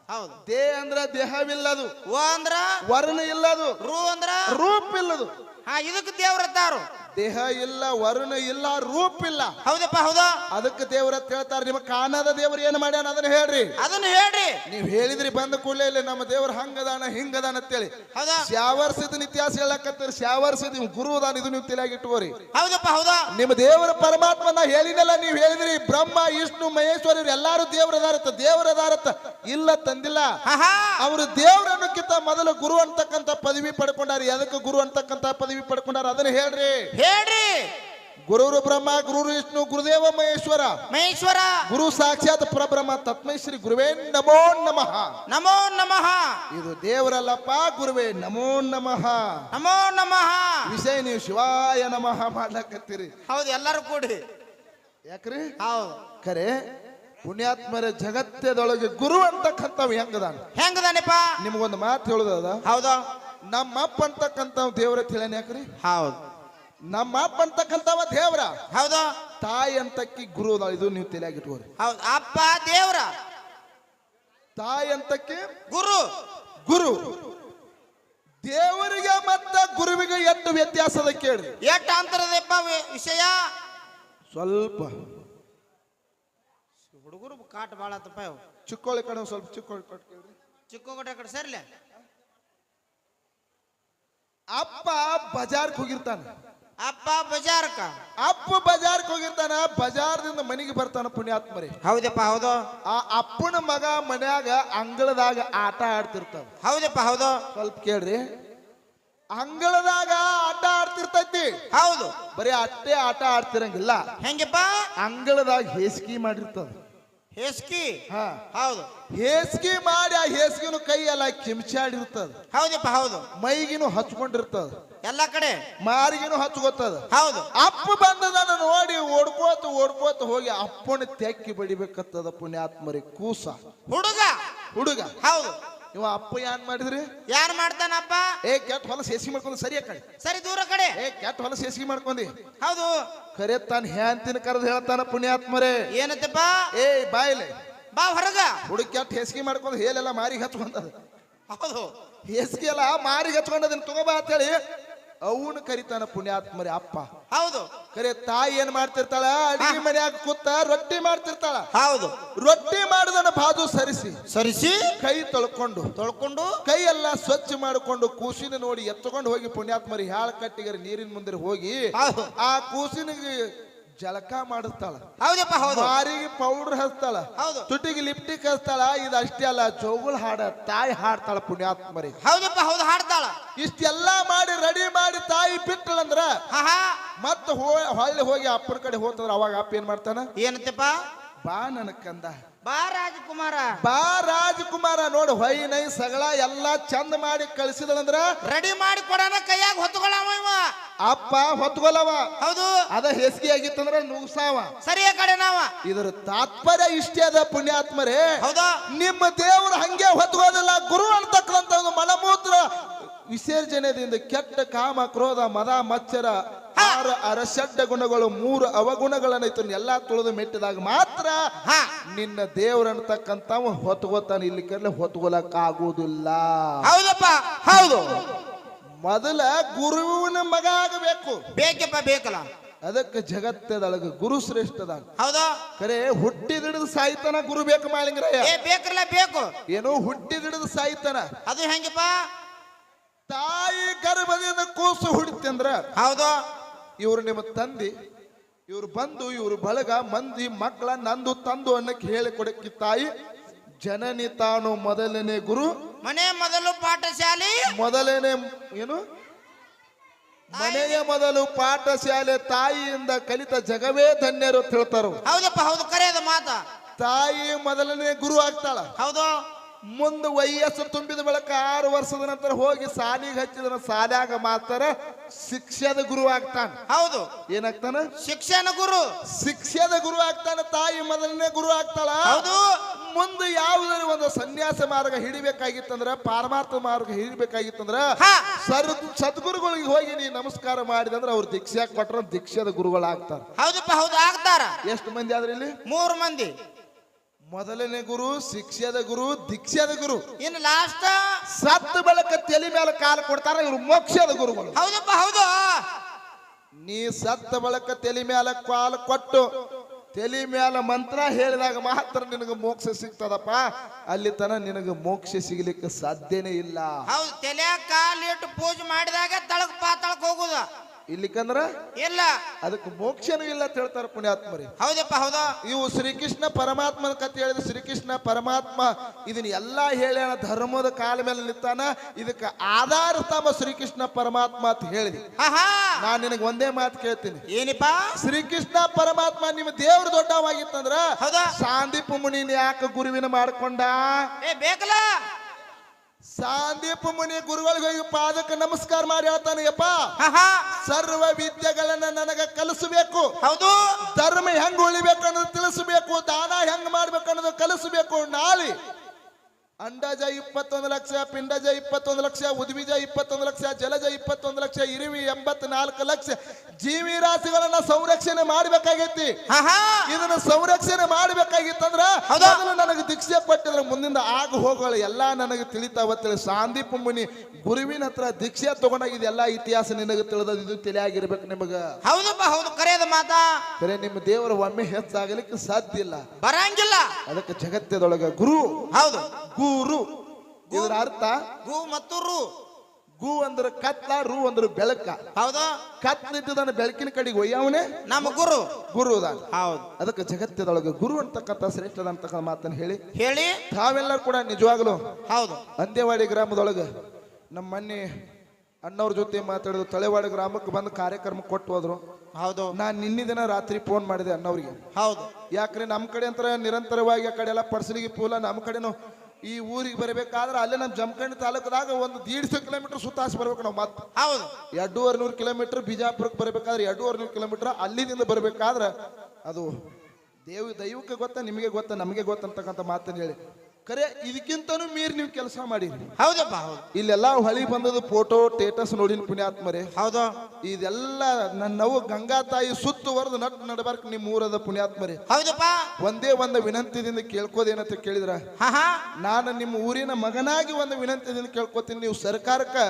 ಹೌದು. ದೇ ಅಂದ್ರ ದೇಹವಿಲ್ಲದು. ವ ಅಂದ್ರ? ವರ್ಣ ಇಲ್ಲದು ರು ಅಂದ್ರ? ರೂಪ ಇಲ್ಲದು ಹಾ ಇದಕ್ಕೆ ದೇವ್ರದ್ದಾರು ದೇಹ ಇಲ್ಲ ವರುಣ ಇಲ್ಲ ರೂಪ ಇಲ್ಲ. ಹೌದಪ್ಪ ಹೌದಾ. ಅದಕ್ಕೆ ದೇವರ ಹೇಳ್ತಾರೆ ನಿಮ್ಮ ಕಾಣದ ದೇವ್ರು ಏನು ಮಾಡ್ಯಾನ? ಅದನ್ನ ಹೇಳ್ರಿ. ಅದನ್ನ ಹೇಳ್ರಿ. ನೀವ್ ಹೇಳಿದ್ರಿ ಬಂದ ಕೂಡಲೇ ಇಲ್ಲಿ ನಮ್ಮ ದೇವ್ರ ಹಂಗದಾನ ಹಿಂಗದಾನ ಅಂತೇಳಿ. ಹೌದಾ? ಶ್ಯಾವರ್ಸಿದ ಇತಿಹಾಸ ಹೇಳಕತ್ತೀರಿ ಶಾವರ್ಸಿದ ನಿಮ್ ಗುರು ಅದಾನ ಇದು ನೀವು ತಲೆಯಾಗಿ ಇಟ್ಕೋರಿ. ಹೌದಪ್ಪ ಹೌದಾ? ನಿಮ್ಮ ದೇವರ ಪರಮಾತ್ಮನ ಹೇಳಿದಲ್ಲ ಹೇಳಿನಲ್ಲ ನೀವು ಹೇಳಿದ್ರಿ ಬ್ರಹ್ಮ ವಿಷ್ಣು ಮಹೇಶ್ವರ ಇವ್ರು ಎಲ್ಲಾರು ದೇವ್ರದಾರತ್ತ ದೇವ್ರದಾರತ್ತ ಇಲ್ಲ ತಂದಿಲ್ಲ. ಅವರು ದೇವ್ರನ್ನಕ್ಕಿಂತ ಮೊದಲು ಗುರು ಅಂತಕ್ಕಂಥ ಪದವಿ ಪಡ್ಕೊಂಡಾರ ಎದಕ್ಕೆ ಗುರು ಅಂತಕ್ಕಂಥ ಪದವಿ ಪಡ್ಕೊಂಡಾರ? ಅದನ್ನ ಹೇಳ್ರಿ. ಹೇಳ್ರಿ. ಗುರುರು ಬ್ರಹ್ಮ ಗುರು ವಿಷ್ಣು ಗುರುದೇವ ಮಹೇಶ್ವರ. ಮಹೇಶ್ವರ. ಗುರು ಸಾಕ್ಷಾತ್ ಪರಬ್ರಹ್ಮ ತತ್ಮೈ ಶ್ರೀ ಗುರುವೇ ನಮೋ ನಮಃ. ನಮೋ ನಮಃ. ಇದು ದೇವರಲ್ಲಪ್ಪ ಗುರುವೇ ನಮೋ ನಮಃ. ನಮೋ ನಮಃ. ವಿಷಯ ನೀವು ಶಿವಾಯ ನಮಃ ಮಾಡ್ಲಕತ್ತೀರಿ ಹೌದು ಎಲ್ಲರೂ ಕೂಡಿ. ಯಾಕ್ರಿ? ಹೌದು. ಖರೆ ಪುಣ್ಯಾತ್ಮರ ಜಗತ್ತದೊಳಗೆ ಗುರು ಅಂತಕ್ಕಂಥವ್ ಹೆಂಗದಾನ? ಹೆಂಗದಾನಪ್ಪ? ನಿಮಗೊಂದು ಮಾತು ಹೇಳುದ ಹೌದಾ. ನಮ್ಮಪ್ಪ ಅಂತಕ್ಕಂಥ ಅಂತಕ್ಕಂಥವ್ ದೇವ್ರ ತಿಳಿಯನ್ ಯಾಕ್ರಿ? ಹೌದು. ನಮ್ಮ ಅಪ್ಪ ಅಂತಕ್ಕಂಥವ ದೇವ್ರ. ಹೌದಾ? ತಾಯಿ ಅಂತಕ್ಕಿ ಗುರು. ಇದು ನೀವು ತಲೆಯಾಗಿ ಇಟ್ಕೋರಿ. ಹೌದು ಅಪ್ಪ ದೇವ್ರ. ತಾಯಿ ಅಂತಕ್ಕಿ ಗುರು. ಗುರು. ದೇವರಿಗೆ ಮತ್ತ ಗುರುವಿಗೆ ವ್ಯತ್ಯಾಸ ಅದ ಕೇಳ್ರಿ. ಎಷ್ಟು ಅಂತರದಪ್ಪ ವಿಷಯ? ಸ್ವಲ್ಪ. ಹುಡುಗರು ಕಾಟ ಭಾಳ ಆತಪ್ಪ ಇವು. ಚಿಕ್ಕೋಳಿ ಕಡೆ ಸ್ವಲ್ಪ ಚಿಕ್ಕೋಳಿ ಕಡೆ ಕೇಳ್ರಿ. ಚಿಕ್ಕೋಗಡೆ ಕಡೆ ಸರ್ಲೆ. ಅಪ್ಪ ಬಜಾರ್ ಹೋಗಿರ್ತಾನ. ಅಪ್ಪ ಬಜಾರ್ಕ. ಅಪ್ಪ ಬಜಾರ್ಕ್ ಹೋಗಿರ್ತಾನ ಬಜಾರ್ದಿಂದ ಮನೆಗೆ ಬರ್ತಾನ ಪುಣ್ಯಾತ್ಮರಿ. ಹೌದಪ್ಪ ಹೌದು. ಆ ಅಪ್ಪನ ಮಗ ಮನ್ಯಾಗ ಅಂಗಳದಾಗ ಆಟ ಆಡ್ತಿರ್ತಾನ ಹೌದಪ್ಪ ಹೌದು. ಸ್ವಲ್ಪ ಕೇಳ್ರಿ. ಅಂಗಳದಾಗ ಆಟ ಆಡ್ತಿರ್ತೈತಿ. ಹೌದು. ಬರೀ ಅಟ್ಟೆ ಆಟ ಆಡ್ತಿರಂಗಿಲ್ಲ. ಹೆಂಗಪ್ಪ? ಅಂಗಳದಾಗ ಹೇಸಿಗೆ ಮಾಡಿರ್ತದ. ಹೇಸ್ಕಿ. ಹಾ. ಹೌದು. ಹೇಸ್ಗಿ ಮಾಡಿ ಆ ಹೇಸ್ಗಿನ ಕೈ ಎಲ್ಲ ಕಿಮ್ಚಾಡಿರ್ತದ. ಹೌದಪ್ಪ ಹೌದು. ಮೈಗಿನು ಹಚ್ಕೊಂಡಿರ್ತದ. ಎಲ್ಲ ಕಡೆ. ಮಾರಿಗಿನೂ ಹಚ್ಕೊತದ. ಹೌದು. ಅಪ್ಪ ಬಂದದನ್ನ ನೋಡಿ ಓಡ್ಕೋತ ಓಡ್ಕೋತ ಹೋಗಿ ಅಪ್ಪನ ತೆಕ್ಕಿ ಬಡಿಬೇಕತ್ತದ ಪುಣ್ಯಾತ್ಮರಿ ಕೂಸ. ಹುಡುಗ. ಹುಡುಗ. ಹೌದು. ಇವ ಅಪ್ಪ ಏನ್ ಮಾಡಿದ್ರಿ? ಯಾರು ಮಾಡ್ತಾನಪ್ಪ? ಏ ಕೆಟ್ಟ ಹೊಲ ಸೇಸಿ ಮಾಡ್ಕೊಂಡು ಸರಿ ಕಡೆ. ಸರಿ ದೂರ ಕಡೆ. ಏ ಕೆಟ್ಟ ಹೊಲ ಸೇಸಿ ಮಾಡ್ಕೊಂಡಿ. ಹೌದು. ಖರೆ ತಾನ್ ಹ್ಯಾಂತಿನ ಕರೆದು ಹೇಳ್ತಾನ ಪುಣ್ಯಾತ್ಮರೇ. ಏನತ್ತಪ್ಪ? ಏ ಬಾಯಿಲೆ. ಬಾ ಹೊರಗ. ಹುಡುಗ ಕೆಟ್ಟ ಹೇಸಿಗೆ ಮಾಡ್ಕೊಂಡು ಹೇಲೆಲ್ಲ ಮಾರಿಗೆ ಹಚ್ಕೊಂಡದ ಹೌದು. ಹೇಸಿಗೆ ಎಲ್ಲ ಮಾರಿಗೆ ಹಚ್ಕೊಂಡದನ್ನ ತಗೋಬಾ ಅಂತೇಳಿ ಅವನು ಕರಿತಾನ ಪುಣ್ಯಾತ್ಮರಿ ಅಪ್ಪ. ಹೌದು. ಕರೆ ತಾಯಿ ಏನ್ ಮಾಡ್ತಿರ್ತಾಳ? ಅಡಿಗೆ ಮನ್ಯಾಗ ಕೂತ ರೊಟ್ಟಿ ಮಾಡ್ತಿರ್ತಾಳ. ಹೌದು. ರೊಟ್ಟಿ ಮಾಡಿದನ ಬಾಜು ಸರಿಸಿ. ಸರಿಸಿ? ಕೈ ತೊಳ್ಕೊಂಡು. ತೊಳ್ಕೊಂಡು? ಕೈ ಎಲ್ಲ ಸ್ವಚ್ಛ ಮಾಡಿಕೊಂಡು ಕೂಸಿನ ನೋಡಿ ಎತ್ಕೊಂಡು ಹೋಗಿ ಪುಣ್ಯಾತ್ಮರಿ ಹ್ಯಾಳ ಕಟ್ಟಿಗರ ನೀರಿನ ಮುಂದೆ ಹೋಗಿ ಆ ಕೂಸಿನಿಗೆ ಜಳಕ ಮಾಡಿಸ್ತಾಳ. ಹೌದಪ್ಪ ಹೌದು. ಮಾರಿಗೆ ಪೌಡರ್ ಹಚ್ತಾಳ. ಹೌದು. ತುಟಿಗೆ ಲಿಪ್ಟಿಕ್ ಹಚ್ತಾಳ. ಇದು ಅಷ್ಟೇ ಅಲ್ಲ ಜೋಗುಳ ಹಾಡ ತಾಯಿ ಹಾಡ್ತಾಳ ಪುಣ್ಯಾತ್ಮರಿ ಹೌದಪ್ಪ ಹೌದು ಹಾಡ್ತಾಳ. ಇಷ್ಟೆಲ್ಲ ಮಾಡಿ ರೆಡಿ ಮಾಡಿ ತಾಯಿ ಬಿಟ್ಟಳಂದ್ರ ಮತ್ತ ಹೊಳ್ಳಿ ಹೋಗಿ ಅಪ್ಪನ ಕಡೆ ಹೋತಂದ್ರ ಅವಾಗ ಅಪ್ಪ ಏನ್ ಮಾಡ್ತಾನ? ಏನತ್ತಪ್ಪ ಬಾ ನನ್ನ ಕಂದ. ಬಾ ರಾಜಕುಮಾರ. ಬಾ ರಾಜಕುಮಾರ ನೋಡು ಹೊಯ್ ನೈ ಸಗಳ ಎಲ್ಲಾ ಚಂದ ಮಾಡಿ ಕಳಿಸಿದಳಂದ್ರ ರೆಡಿ ಮಾಡಿ ಕೊಡೋಣ ಕೈಯಾಗ ಹೊತ್ತುಕೊಳ್ಳವ ಇವ. ಅಪ್ಪ ಹೊತ್ಕೊಲವ ಹೌದು. ಅದ ಹೆಸಿಗೆ ಆಗಿತ್ತಂದ್ರ ನುಗ್ಸಾವ. ಸರಿಯ ಕಡೆ ನಾವ. ಇದರ ತಾತ್ಪರ್ಯ ಇಷ್ಟೇ ಅದ ಪುಣ್ಯಾತ್ಮರೇ. ಹೌದಾ. ನಿಮ್ಮ ದೇವರು ಹಂಗೆ ಹೊತ್ಕೋದಿಲ್ಲ ಗುರು ಅಂತಕ್ಕಂಥ ಒಂದು ಮಲಮೂತ್ರ ವಿಸರ್ಜನೆದಿಂದ ಕೆಟ್ಟ ಕಾಮ ಕ್ರೋಧ ಮದ ಮಚ್ಚರ ಆರು ಅರಷಡ್ಡ ಗುಣಗಳು ಮೂರು ಅವಗುಣಗಳನ್ನ ಇತ್ತು ಎಲ್ಲಾ ತುಳಿದು ಮೆಟ್ಟಿದಾಗ ಮಾತ್ರ ಹಾ. ನಿನ್ನ ದೇವ್ರ ಹೊತ್ಕೋತಾನೆ ಇಲ್ಲಿ ಕರ್ಲೆ ಹೊತ್ಕೊಲಕ್ ಹೌದಪ್ಪ. ಹೌದು. ಮೊದಲ ಗುರುವಿನ ಮಗ ಆಗಬೇಕು. ಬೇಕಪ್ಪ ಬೇಕಲ್ಲ? ಅದಕ್ಕೆ ಜಗತ್ತದೊಳಗ ಗುರು ಶ್ರೇಷ್ಠದಾಗ ಹೌದಾ. ಖರೆ ಹುಟ್ಟಿದಿಡಿದು ಸಾಯ್ತನ ಗುರು ಬೇಕು ಮಾಲಿಂಗರಯ್ಯ ಏ ಬೇಕಲ್ಲ ಬೇಕು. ಏನೋ ಹುಟ್ಟಿದಿಡಿದು ಸಾಯ್ತನ. ಅದು ಹೆಂಗಪ್ಪ? ತಾಯಿ ಗರ್ಭದಿಂದ ಕೂಸು ಹುಡಿತಂದ್ರ ಹೌದಾ. ಇವ್ರು ನಿಮ್ಮ ತಂದಿ ಇವ್ರು ಬಂದು ಇವ್ರು ಬಳಗ ಮಂದಿ ಮಕ್ಕಳ ನಂದು ತಂದು ಅನ್ನಕ್ಕೆ ಹೇಳಿ ಕೊಡಕ್ಕೆ ತಾಯಿ ಜನನಿ ತಾನು ಮೊದಲನೇ ಗುರು ಮನೆ ಮೊದಲು ಪಾಠಶಾಲೆ? ಮೊದಲೇನೆ ಏನು? ಮನೆಯ ಮೊದಲು ಪಾಠಶಾಲೆ ತಾಯಿಯಿಂದ ಕಲಿತ ಜಗವೇ ಧನ್ಯರು ಅಂತ ಹೇಳ್ತಾರ. ಹೌದಪ್ಪ ಹೌದು ಕರೆಯದ ಮಾತ. ತಾಯಿ ಮೊದಲನೇ ಗುರು ಆಗ್ತಾಳ. ಹೌದು. ಮುಂದೆ ವಯಸ್ಸು ತುಂಬಿದ ಬಳಿಕ ಆರು ವರ್ಷದ ನಂತರ ಹೋಗಿ ಸಾಲಿಗೆ ಹಚ್ಚಿದನ. ಸಾಲಾಗ ಮಾತ್ರ ಶಿಕ್ಷದ ಗುರು ಆಗ್ತಾನ. ಹೌದು. ಏನಾಗ್ತಾನ? ಶಿಕ್ಷಣ ಗುರು. ಶಿಕ್ಷದ ಗುರು ಆಗ್ತಾನ ತಾಯಿ ಮೊದಲನೇ ಗುರು ಆಗ್ತಾಳ? ಹೌದು. ಮುಂದೆ ಯಾವುದಾದ್ರು ಒಂದು ಸನ್ಯಾಸ ಮಾರ್ಗ ಹಿಡಿಬೇಕಾಗಿತ್ತಂದ್ರ ಪಾರಮಾರ್ಥ ಮಾರ್ಗ ಹಿಡಿಬೇಕಾಗಿತ್ತಂದ್ರ ಹಾ. ಸರ್ ಸದ್ಗುರುಗಳಿಗೆ ಹೋಗಿ ನೀ ನಮಸ್ಕಾರ ಮಾಡಿದಂದ್ರ ಅವ್ರು ದೀಕ್ಷೆ ಕೊಟ್ರ ದೀಕ್ಷದ ಗುರುಗಳಾಗ್ತಾರ. ಹೌದಪ್ಪ ಹೌದು ಆಗ್ತಾರ. ಎಷ್ಟು ಮಂದಿ ಆದ್ರೆ ಇಲ್ಲಿ? ಮೂರು ಮಂದಿ. ಮೊದಲನೇ ಗುರು ಶಿಕ್ಷದ ಗುರು ದೀಕ್ಷದ ಗುರು. ಇನ್ನು ಲಾಸ್ಟ್ ಸತ್ತ ಬಳಕ ತಲೆ ಮೇಲೆ ಕಾಲು ಕೊಡ್ತಾರ ಇವ್ರು ಮೋಕ್ಷದ ಗುರುಗಳು. ಹೌದಪ್ಪ ಹೌದು. ನೀ ಸತ್ತ ಬಳಕ ತಲೆ ಮೇಲೆ ಕಾಲು ಕೊಟ್ಟು ತಲೆ ಮೇಲೆ ಮಂತ್ರ ಹೇಳಿದಾಗ ಮಾತ್ರ ನಿನಗೆ ಮೋಕ್ಷ ಸಿಗ್ತದಪ್ಪ. ಅಲ್ಲಿ ತನ ನಿನಗೆ ಮೋಕ್ಷ ಸಿಗ್ಲಿಕ್ಕೆ ಸಾಧ್ಯನೇ ಇಲ್ಲ. ಹೌದು ತಲೆ ಕಾಲಿಟ್ಟು ಪೂಜೆ ಮಾಡಿದಾಗ ತಳಕ್ ಪಾತಾಳಕ್ ಹೋಗುದ. ಇಲ್ಲಿಕಂದ್ರ? ಇಲ್ಲ. ಅದಕ್ಕೆ ಮೋಕ್ಷನೂ ಇಲ್ಲ ಅಂತ ಹೇಳ್ತಾರೆ ಪುಣ್ಯಾತ್ಮರಿ. ಹೌದಪ್ಪ ಹೌದಾ. ಇವು ಶ್ರೀಕೃಷ್ಣ ಪರಮಾತ್ಮನ ಕಥೆ ಹೇಳಿದ ಶ್ರೀಕೃಷ್ಣ ಪರಮಾತ್ಮ ಇದನ್ನ ಎಲ್ಲಾ ಹೇಳ್ಯಾನ ಧರ್ಮದ ಕಾಲ ಮೇಲೆ ನಿಂತಾನ ಇದಕ್ಕೆ ಆಧಾರ ಸ್ತಂಭ ಶ್ರೀಕೃಷ್ಣ ಪರಮಾತ್ಮ ಅಂತ ಹೇಳಿದೆ. ನಾನ್ ನಿನಗೆ ಒಂದೇ ಮಾತು ಕೇಳ್ತೀನಿ. ಏನಿಪ್ಪ? ಶ್ರೀಕೃಷ್ಣ ಪರಮಾತ್ಮ ನಿಮ್ಮ ದೇವ್ರ ದೊಡ್ಡವಾಗಿತ್ತಂದ್ರ ಹೌದಾ? ಸಾಂದೀಪ ಮುನಿನ ಯಾಕೆ ಗುರುವಿನ ಮಾಡ್ಕೊಂಡ? ಏ ಬೇಕಲ್ಲ. ಸಾಂದೀಪ ಮುನಿ ಗುರುಗಳಿಗೆ ಹೋಗಿ ಪಾದಕ್ಕೆ ನಮಸ್ಕಾರ ಮಾಡಿ ಹೇಳ್ತಾನೆ ಯಪ್ಪ. ಸರ್ವ ವಿದ್ಯೆಗಳನ್ನ ನನಗ ಕಲಿಸಬೇಕು. ಹೌದು. ಧರ್ಮ ಹೆಂಗ್ ಉಳಿಬೇಕು ಅನ್ನೋದು ತಿಳಿಸಬೇಕು ದಾನ ಹೆಂಗ್ ಮಾಡ್ಬೇಕು ಅನ್ನೋದು ಕಲಿಸಬೇಕು ನಾಳಿ. ಅಂಡಜ ಇಪ್ಪತ್ತೊಂದು ಲಕ್ಷ ಪಿಂಡಜ ಇಪ್ಪತ್ತೊಂದು ಲಕ್ಷ ಉದ್ವಿಜ ಇಪ್ಪತ್ತೊಂದು ಲಕ್ಷ ಜಲಜ ಇಪ್ಪತ್ತೊಂದು ಲಕ್ಷ ಇರುವಿ ಎಂಬತ್ನಾಲ್ಕು ಲಕ್ಷ. ಜೀವಿ ರಾಶಿಗಳನ್ನ ಸಂರಕ್ಷಣೆ ಮಾಡಬೇಕಾಗೈತಿ. ಇದನ್ನ ಸಂರಕ್ಷಣೆ ಮಾಡಬೇಕಾಗಿತ್ತಂದ್ರ? ಮೊದಲು ನನಗೆ ದೀಕ್ಷೆ ಕೊಟ್ಟಿದ್ರ ಮುಂದಿನ ಆಗ ಹೋಗೋಳ. ಎಲ್ಲಾ ನನಗೆ ತಿಳಿತಾವತ್ತೇಳಿ ಸಾಂದೀಪ ಮುನಿ ಗುರುವಿನ ಹತ್ರ ದೀಕ್ಷೆ ತಗೊಂಡಾಗ ಎಲ್ಲಾ ಇತಿಹಾಸ ನಿನಗೆ ತಿಳಿದ ಇದು ತಿಳಿಯಾಗಿರ್ಬೇಕು ನಿಮಗ. ಹೌದಪ್ಪ ಹೌದು ಕರೆಯದ ಮಾತಾ. ಕರೆ ನಿಮ್ಮ ದೇವರ ಒಮ್ಮೆ ಹೆಚ್ಚಾಗಲಿಕ್ಕೆ ಸಾಧ್ಯ ಇಲ್ಲ. ಬರಂಗಿಲ್ಲ. ಅದಕ್ಕೆ ಜಗತ್ತದೊಳಗ ಗುರು. ಹೌದು. ಗುರು. ಇದರ ಅರ್ಥ ಗು ಮತ್ತು ರು. ಗು ಅಂದ್ರ ಕತ್ಲ ರು ಅಂದ್ರ ಬೆಳಕ. ಹೌದು. ಕತ್ಲಿದ್ದದನ್ನ ಬೆಳಕಿನ ಕಡೆಗೆ ಒಯ್ಯವನೇ ನಮ್ಮ ಗುರು. ಗುರು ಹೌದು. ಅದಕ್ಕೆ ಜಗತ್ತದೊಳಗ ಗುರು ಅಂತಕ್ಕಂಥ ಶ್ರೇಷ್ಠದಂತಕ್ಕಂಥ ಮಾತನ್ನ ಹೇಳಿ. ಹೇಳಿ. ತಾವೆಲ್ಲರೂ ಕೂಡ ನಿಜವಾಗ್ಲು ಹೌದು. ಅಂದೇವಾಡಿ ಗ್ರಾಮದೊಳಗೆ ನಮ್ಮ ಮೊನ್ನೆ ಅಣ್ಣವ್ರ ಜೊತೆ ಮಾತಾಡಿದ್ರು ತಳೆವಾಡಿ ಗ್ರಾಮಕ್ಕೆ ಬಂದು ಕಾರ್ಯಕ್ರಮ ಕೊಟ್ಟು ಹೋದ್ರು. ಹೌದು. ನಾನು ನಿನ್ನೆ ದಿನ ರಾತ್ರಿ ಫೋನ್ ಮಾಡಿದೆ ಅಣ್ಣವ್ರಿಗೆ. ಹೌದು. ಯಾಕ್ರೆ ನಮ್ಮ ಕಡೆ ಅಂತ ನಿರಂತರವಾಗಿ ಆ ಕಡೆ ಎಲ್ಲ ಪರ್ಸಲಿಗೆ ಪೂಲ ನಮ್ಮ ಕಡೆನು ಈ ಊರಿಗೆ ಬರಬೇಕಾದ್ರೆ ಅಲ್ಲೇ ನಮ್ಮ ಜಮಖಂಡಿ ತಾಲೂಕದಾಗ ಒಂದು ದೀಡ್ಸೋ ಕಿಲೋಮೀಟರ್ ಸುತ್ತಾಸಿ ಬರ್ಬೇಕು ನಾವು ಮತ್ತೆ. ಹೌದು. ಎರಡೂವರೆ ನೂರು ಕಿಲೋಮೀಟರ್ ಬಿಜಾಪುರಕ್ಕೆ ಬರಬೇಕಾದ್ರೆ ಎರಡೂವರೆ ನೂರು ಕಿಲೋಮೀಟರ್ ಅಲ್ಲಿಂದ ಬರಬೇಕಾದ್ರೆ ಅದು ದೇವ್ ದೈವಕ್ಕೆ ಗೊತ್ತಾ ನಿಮಗೆ ಗೊತ್ತ ನಮಗೆ ಗೊತ್ತಂತಕ್ಕಂಥ ಮಾತನ್ನು ಹೇಳಿ. ಖರೆ ಇದಕ್ಕಿಂತನೂ ಮೀರಿ ನೀವು ಕೆಲಸ ಮಾಡಿ ಹೌದಪ್ಪ ಹೌದು. ಇಲ್ಲೆಲ್ಲ ಹಳಿ ಬಂದದ್ದು ಫೋಟೋ ಸ್ಟೇಟಸ್ ನೋಡಿನ ಪುಣ್ಯಾತ್ಮರೇ. ಹೌದು. ಇದೆಲ್ಲ ನನ್ನವು ಗಂಗಾ ತಾಯಿ ಸುತ್ತುವರೆದು ನಟ್ ನಡಬಾರ್ಕ್ ನಿಮ್ಮ ಊರದ ಪುಣ್ಯಾತ್ಮರೇ. ಹೌದಪ್ಪ. ಒಂದೇ ಒಂದು ವಿನಂತಿದಿಂದ ಕೇಳ್ಕೋದೇನಂತ ಕೇಳಿದ್ರ? ಹಾ ಹಾ. ನಾನು ನಿಮ್ಮ ಊರಿನ ಮಗನಾಗಿ ಒಂದು ವಿನಂತಿದಿಂದ ಕೇಳ್ಕೊತೀನಿ. ನೀವು ಸರ್ಕಾರಕ್ಕೆ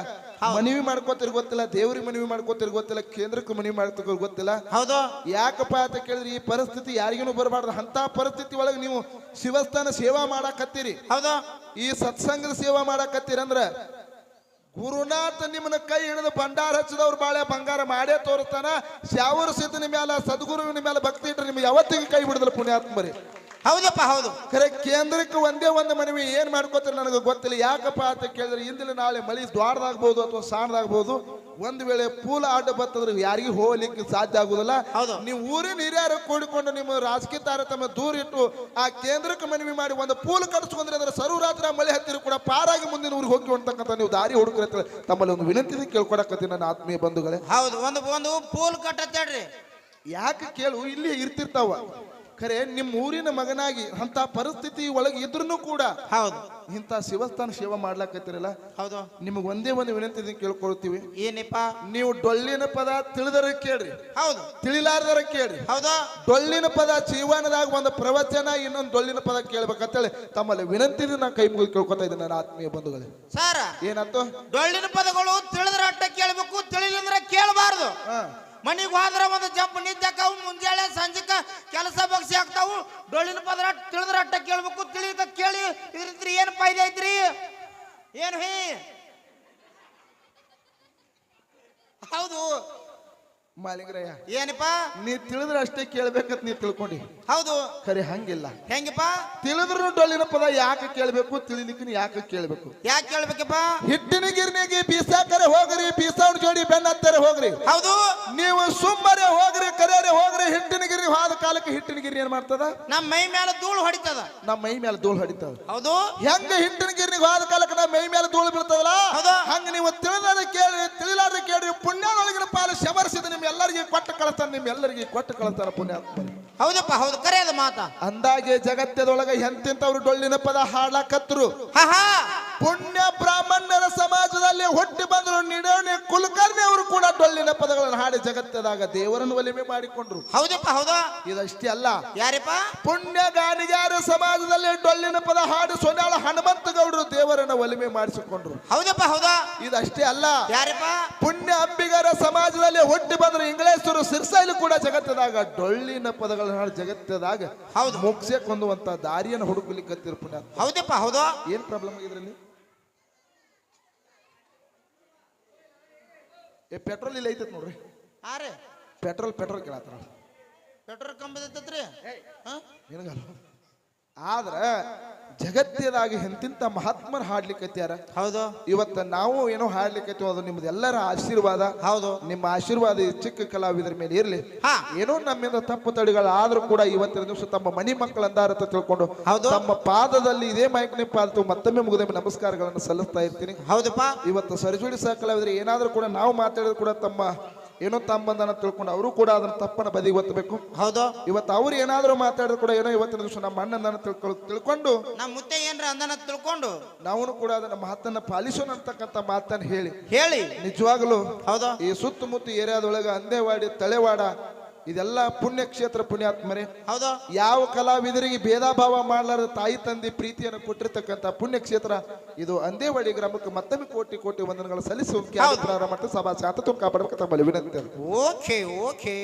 ಮನವಿ ಮಾಡ್ಕೋತಿರ್ ಗೊತ್ತಿಲ್ಲ ದೇವ್ರಿಗೆ ಮನವಿ ಮಾಡ್ಕೋತಿರ್ ಗೊತ್ತಿಲ್ಲ ಕೇಂದ್ರಕ್ಕೆ ಮನವಿ ಮಾಡ್ಕೋತಿರ್ ಗೊತ್ತಿಲ್ಲ. ಹೌದು. ಯಾಕಪ್ಪ ಅಂತ ಕೇಳಿದ್ರೆ ಈ ಪರಿಸ್ಥಿತಿ ಯಾರಿಗೂ ಬರಬಾರ್ದು. ಅಂತ ಪರಿಸ್ಥಿತಿ ಒಳಗೆ ನೀವು ಶಿವಸ್ಥಾನ ಸೇವಾ ಮಾಡಾಕತ್ತೀರಿ. ಹೌದು? ಈ ಸತ್ಸಂಗದ ಸೇವಾ ಮಾಡಾಕತ್ತೀರಿ ಅಂದ್ರ ಗುರುನಾಥ ನಿಮ್ಮನ್ನ ಕೈ ಹಿಡಿದು ಭಂಡಾರ ಹಚ್ಚಿದವ್ರು ಬಾಳೆ ಬಂಗಾರ ಮಾಡೇ ತೋರಿಸ್ತಾನ. ಶಾವರ ಸಿದ್ಧನ ಮೇಲೆ ಸದ್ಗುರುವಿನ ಮೇಲೆ ಭಕ್ತಿ ಇಟ್ರೆ ನಿಮ್ಗೆ ಯಾವತ್ತಿಗೆ ಕೈ ಬಿಡದಲ್ಲ ಪುಣ್ಯಾತ್ಮರಿ ಹೌದಪ್ಪ ಹೌದು. ಖರೆ ಕೇಂದ್ರಕ್ಕೆ ಒಂದೇ ಒಂದು ಮನವಿ ಏನ್ ಮಾಡ್ಕೋತಾರೆ ನನಗೆ ಗೊತ್ತಿಲ್ಲ. ಯಾಕಪ್ಪ ಅಂತ ಕೇಳಿದ್ರೆ ಇಂದಿನ ನಾಳೆ ಮಳಿ ದ್ವಾರದಾಗ್ಬೋದು ಅಥವಾ ಸಾಣದಾಗ್ಬೋದು. ಒಂದ್ ವೇಳೆ ಪೂಲ ಆಟ ಬರ್ತದ್ರೆ ಯಾರಿಗೂ ಹೋಗ್ಲಿಕ್ಕೆ ಸಾಧ್ಯ ಆಗುದಿಲ್ಲ. ನೀವು ಊರಿನ ಹಿರಿಯರು ಕೂಡಿಕೊಂಡು ನಿಮ್ಮ ರಾಜಕೀಯ ತಾರತಮ್ಯ ದೂರ ಇಟ್ಟು ಆ ಕೇಂದ್ರಕ್ಕೆ ಮನವಿ ಮಾಡಿ ಒಂದು ಪೂಲ್ ಕಟ್ಸ್ಕೊಂಡ್ರೆ ಅಂದ್ರೆ ಸರ್ವರಾತ್ರಿ ಮಳೆ ಹತ್ತಿರ ಕೂಡ ಪಾರಾಗಿ ಮುಂದಿನ ಊರಿಗೆ ಹೋಗಿ ಅಂತಕ್ಕಂಥ ನೀವು ದಾರಿ ಹುಡುಕ್ರೆ ತಮ್ಮಲ್ಲಿ ಒಂದು ವಿನಂತಿ ಕೇಳ್ಕೊಡಕತ್ತೀನಿ ನನ್ನ ಆತ್ಮೀಯ ಬಂಧುಗಳೇ. ಹೌದು ಒಂದು ಒಂದು ಪೂಲ್ ಕಟ್ಟತ್ತೇಳ್ರಿ ಯಾಕೆ ಕೇಳು ಇಲ್ಲಿ ಇರ್ತಿರ್ತಾವ. ಖರೆ ನಿಮ್ಮ ಊರಿನ ಮಗನಾಗಿ ಅಂತ ಪರಿಸ್ಥಿತಿ ಒಳಗೆ ಇದ್ರೂ ಕೂಡ ಹೌದು. ಇಂಥ ಶಿವಸ್ಥಾನ ಸೇವೆ ಮಾಡ್ಲಾಕತ್ತಿರಲ್ಲ? ಹೌದು. ನಿಮಗೆ ಒಂದೇ ಒಂದು ವಿನಂತಿ ಕೇಳ್ಕೊಳ್ತೀವಿ. ಏನಪ್ಪ? ನೀವು ಡೊಳ್ಳಿನ ಪದ ತಿಳಿದರ ಕೇಳ್ರಿ. ಹೌದು. ತಿಳಿಲಾರದರ ಕೇಳ್ರಿ. ಹೌದಾ. ಡೊಳ್ಳಿನ ಪದ ಜೀವನದಾಗ ಒಂದು ಪ್ರವಚನ ಇನ್ನೊಂದು ಡೊಳ್ಳಿನ ಪದ ಕೇಳ್ಬೇಕಂತೇಳಿ ತಮ್ಮಲ್ಲಿ ವಿನಂತಿ ನಾ ಕೈ ಮುಗಿದು ಕೇಳ್ಕೊತಾ ಇದ್ದೀನಿ ನನ್ನ ಆತ್ಮೀಯ ಬಂಧುಗಳೇ. ಸರ್. ಏನಂತ ಡೊಳ್ಳಿನ ಪದಗಳು ತಿಳಿದ್ರ ಅಟ್ಟ ಕೇಳ್ಬೇಕು ತಿಳಿಲಿಂದ್ರ ಕೇಳಬಾರ್ದು. ಮನೆಗೆ ಹೋದ್ರ ಒಂದು ಜಂಪ್ ನಿದ್ದಾಕಾವು ಮುಂಜಾನೆ ಹಾಕ್ತಾವು. ಆಗ್ತಾವು ಡೊಳ್ಳಿನ ಪದರ ತಿಳಿದ್ರ ಅಟ್ಟ ಕೇಳ್ಬೇಕು ತಿಳಿದ ಕೇಳಿ ಇದ್ರಿಂದ ಏನು ಫಾಯ್ದೆ ಐತ್ರಿ? ಏನು ಹೇ? ಹೌದು. ಮಾಲಿಂಗರಯ್ಯ ಏನಪ್ಪ? ನೀ ತಿಳಿದ್ರೆ ಅಷ್ಟೇ ಕೇಳ್ಬೇಕಂತ ನೀ ತಿಳ್ಕೊಂಡಿ. ಹೌದು. ಖರೆ ಹಂಗಿಲ್ಲ. ಹೆಂಗಪ್ಪ? ತಿಳಿದ್ರು ಡೊಳ್ಳಿನ ಪದ ಯಾಕೆ ಕೇಳ್ಬೇಕು ತಿಳಿಲಿಕ್ಕೆ ಯಾಕೆ ಕೇಳ್ಬೇಕು? ಯಾಕೆ ಕೇಳ್ಬೇಕಪ್ಪ? ಹಿಟ್ಟಿನ ಗಿರ್ನಿಗೆ ಬೀಸಾಕರೆ ಹೋಗ್ರಿ ಬೀಸಾವಣ ಜೋಡಿ ಬೆನ್ನ ಹತ್ತಾರೆ ಹೋಗ್ರಿ. ಹೌದು. ನೀವು ಸುಮ್ಮನೆ ಹೋಗ್ರಿ ಕರೆಯರೆ ಹೋಗ್ರಿ ಹಿಟ್ಟಿನ ಗಿರ್ನಿ ಹೋದ ಕಾಲಕ್ಕೆ ಹಿಟ್ಟಿನ ಗಿರ್ನಿ ಏನ್ ಮಾಡ್ತದ? ನಮ್ಮ ಮೈ ಮೇಲೆ ಧೂಳು ಹೊಡಿತದ. ನಮ್ಮ ಮೈ ಮೇಲೆ ಧೂಳು ಹೊಡಿತದ. ಹೌದು. ಹೆಂಗ ಹಿಟ್ಟಿನ ಗಿರ್ನಿಗೆ ಹಾದ ಕಾಲಕ್ಕೆ ನಮ್ಮ ಮೈ ಮೇಲೆ ಧೂಳು ಬೀಳ್ತದಲ್ಲ. ಹಂಗ ನೀವು ತಿಳಿದಾದ ಕೊಟ್ಟು ಕಳಿಸ್ತಾನೆ ನಿಮ್ ಎಲ್ಲರಿಗೆ ಕೊಟ್ಟು ಕಳಿಸ್ತಾರ ಪುಣ್ಯಾತ್ಮ ಹೌದಪ್ಪ ಹೌದು ಕರೆ ಮಾತ. ಮಾತಾ ಅಂದಾಗೆ ಜಗತ್ತದೊಳಗ ಎಂತಿಂತವ್ರು ಡೊಳ್ಳಿನ ಪದ ಹಾಡಾಕತ್ರು ಪುಣ್ಯ ಬ್ರಾಹ್ಮಣರ ಸಮಾಜದಲ್ಲಿ ಹೊಟ್ಟಿ ಬಂದ್ರು ನಿಡೋಣಿ ಕುಲಕರ್ಣಿ ಅವರು ಕೂಡ ಡೊಳ್ಳಿನ ಪದಗಳನ್ನು ಹಾಡಿ ಜಗತ್ತದಾಗ ದೇವರನ್ನು ಒಲಿಮೆ ಮಾಡಿಕೊಂಡ್ರು. ಹೌದಪ್ಪ ಹೌದು. ಇದಷ್ಟೇ ಅಲ್ಲ. ಯಾರಪ್ಪ? ಪುಣ್ಯ ಗಾನಿಗಾರ ಸಮಾಜದಲ್ಲಿ ಡೊಳ್ಳಿನ ಪದ ಹಾಡಿ ಸೊನ್ಯಾಳ ಹನುಮಂತ ಗೌಡರು ದೇವರನ್ನ ಒಲಿಮೆ ಮಾಡಿಸಿಕೊಂಡ್ರು. ಹೌದಪ್ಪ ಹೌದಾ. ಇದಷ್ಟೇ ಅಲ್ಲ. ಯಾರಪ್ಪ? ಪುಣ್ಯ ಅಂಬಿಗರ ಸಮಾಜದಲ್ಲಿ ಹುಟ್ಟಿ ಬಂದ್ರು ಇಂಗ್ಲೇಶ್ವರು ಸಿರ್ಸೈಲು ಕೂಡ ಜಗತ್ತದಾಗ ಡೊಳ್ಳಿನ ಪದಗಳನ್ನ ಹಾಡಿ ಜಗತ್ತದಾಗ ಹೌದು. ಮೋಕ್ಷಕ್ಕೆ ಕೊಂದುವಂತ ದಾರಿಯನ್ನು ಹುಡುಕಲಿಕ್ಕೆ ಪುಣ್ಯ ಹೌದಪ್ಪ ಹೌದು. ಏನ್ ಪ್ರಾಬ್ಲಮ್ ಇದರಲ್ಲಿ ಏ ಪೆಟ್ರೋಲ್ ಇಲ್ಲ ಐತತ್ ನೋಡ್ರಿ. ರೀ. ಪೆಟ್ರೋಲ್ ಪೆಟ್ರೋಲ್ ಕೇಳತ್ತಾರ. ಪೆಟ್ರೋಲ್ ಕಂಬದೈತತ್ರಿ ಹಾ? ಏನಗಲ್ಲ ಆದ್ರ ಜಗತ್ತದಾಗ ಎಂತಿಂತ ಮಹಾತ್ಮರ ಹಾಡ್ಲಿಕ್ಕತ್ಯಾರ? ಹೌದು. ಇವತ್ತ ನಾವು ಏನೋ ಹಾಡ್ಲಿಕ್ಕೆ ಅದು ನಿಮ್ದು ಎಲ್ಲರ ಆಶೀರ್ವಾದ. ಹೌದು. ನಿಮ್ಮ ಆಶೀರ್ವಾದ ಈ ಚಿಕ್ಕ ಕಲಾವಿದರ ಮೇಲೆ ಇರ್ಲಿ. ಏನೋ ನಮ್ಮಿಂದ ತಪ್ಪು ತಡಿಗಳಾದ್ರೂ ಕೂಡ ಇವತ್ತಿನ ದಿವಸ ತಮ್ಮ ಮನಿ ಮಕ್ಕಳ ಅಂತ ತಿಳ್ಕೊಂಡು ಹೌದು. ತಮ್ಮ ಪಾದದಲ್ಲಿ ಇದೇ ಮೈಕ್ನಿ ಪಾದ ಮತ್ತೊಮ್ಮೆ ಮುಗಿದ ನಮಸ್ಕಾರಗಳನ್ನು ಸಲ್ಲಿಸ್ತಾ ಇರ್ತೀನಿ. ಹೌದಪ್ಪ. ಇವತ್ತು ಸರಿಜೋಡಿ ಸಹ ಕಲಾವಿದ್ರೆ ಏನಾದರೂ ಕೂಡ ನಾವು ಮಾತಾಡಿದ್ರು ಕೂಡ ತಮ್ಮ ಏನೋ ತಮ್ಮಂದನ ತಿಳ್ಕೊಂಡು ಅವರು ಕೂಡ ಅದನ್ನ ತಪ್ಪನ ಬದಿಗೆ ಒತ್ತಬೇಕು. ಹೌದು. ಇವತ್ತು ಅವ್ರು ಏನಾದರೂ ಮಾತಾಡಿದ್ರು ಕೂಡ ಏನೋ ಇವತ್ತಿನ ದಿವಸ ನಮ್ಮ ಅಣ್ಣನ ತಿಳ್ಕೊಂಡು ನಮ್ಮ ಮುತ್ತೆ ಏನ್ರ ಅಂದನ ತಿಳ್ಕೊಂಡು. ನಾವು ಕೂಡ ಅದನ್ನ ಮಾತನ್ನ ಪಾಲಿಸೋಣ ಅಂತಕ್ಕಂಥ ಮಾತನ್ನ ಹೇಳಿ. ಹೇಳಿ. ನಿಜವಾಗ್ಲು ಹೌದಾ. ಈ ಸುತ್ತಮುತ್ತ ಏರಿಯಾದೊಳಗ ಅಂದೇವಾಡಿ ತಳೆವಾಡ ಇದೆಲ್ಲ ಪುಣ್ಯಕ್ಷೇತ್ರ ಪುಣ್ಯಾತ್ಮರೇ. ಹೌದು? ಯಾವ ಕಲಾವಿದರಿಗೆ ಭೇದ ಭಾವ ಮಾಡಲಾರದ ತಾಯಿ ತಂದೆ ಪ್ರೀತಿಯನ್ನು ಕೊಟ್ಟಿರ್ತಕ್ಕಂಥ ಪುಣ್ಯಕ್ಷೇತ್ರ ಇದು ಅಂದೇವಾಡಿ ಗ್ರಾಮಕ್ಕೆ ಮತ್ತೊಮ್ಮೆ ಕೋಟಿ ಕೋಟಿ ವಂದನೆಗಳು ಸಲ್ಲಿಸುವ ಸಭಾ ಮಟ್ಟ ಸಭಾ ಶಾಂತತ್ವ ಕಾಪಾಡಬೇಕು ತಮ್ಮಲ್ಲಿ ವಿನಂತಿ ಓಕೆ ಓಕೆ.